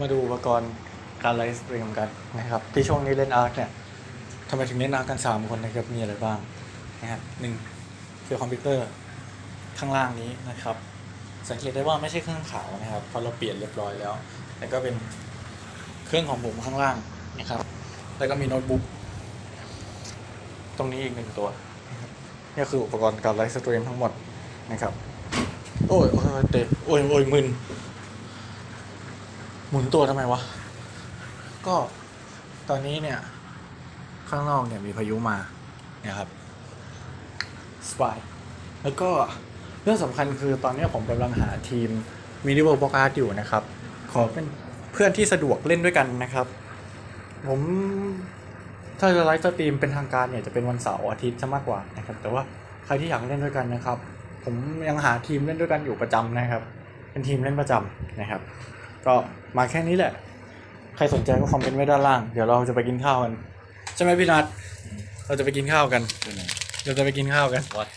มาดูอุปกรณ์การไลฟ์สตรีมกันนะครับที่ช่วงนี้เล่นอาร์คเนี่ยทำไมถึงเล่นอาร์คกัน 3 คนนะครับมีอะไรบ้างนะฮะหนึ่งคือคอมพิวเตอร์ข้างล่างนี้นะครับ สังเกตได้ว่าไม่ใช่เครื่องขาวนะครับเพราะเราเปลี่ยนเรียบร้อยแล้วแต่ก็เป็นเครื่องของผมข้างล่างนะครับแล้วก็มีโน้ตบุ๊กตรงนี้อีกหนึ่งตัวนี่คืออุปกรณ์การไลฟ์สตรีมทั้งหมดนะครับ โอ้ยโอ้ยเตะโอ้ยโอ้ยมึน หมุนตัวทำไมวะ ก็ตอนนี้เนี่ย ข้างนอกเนี่ยมีพายุมา เนี่ยครับสปาย แล้วก็เรื่องสำคัญคือตอนนี้ผมกำลังหาทีมมินิเวิร์บล็อกอาร์ตอยู่นะครับ ขอเป็นเพื่อนที่สะดวกเล่นด้วยกันนะครับ ผมถ้าจะไลฟ์สตรีมเป็นทางการเนี่ยจะเป็นวันเสาร์อาทิตย์ซะมากกว่านะครับ แต่ว่าใครที่อยากเล่นด้วยกันนะครับ ผมยังหาทีมเล่นด้วยกันอยู่ประจำนะครับ เป็นทีมเล่นประจำนะครับ ก็มาแค่นี้แหละ ใครสนใจก็คอมเมนต์ไว้ด้านล่าง เดี๋ยวเราจะไปกินข้าวกัน ใช่ไหมพี่นัทเราจะไปกินข้าวกัน เราจะไปกินข้าวกัน What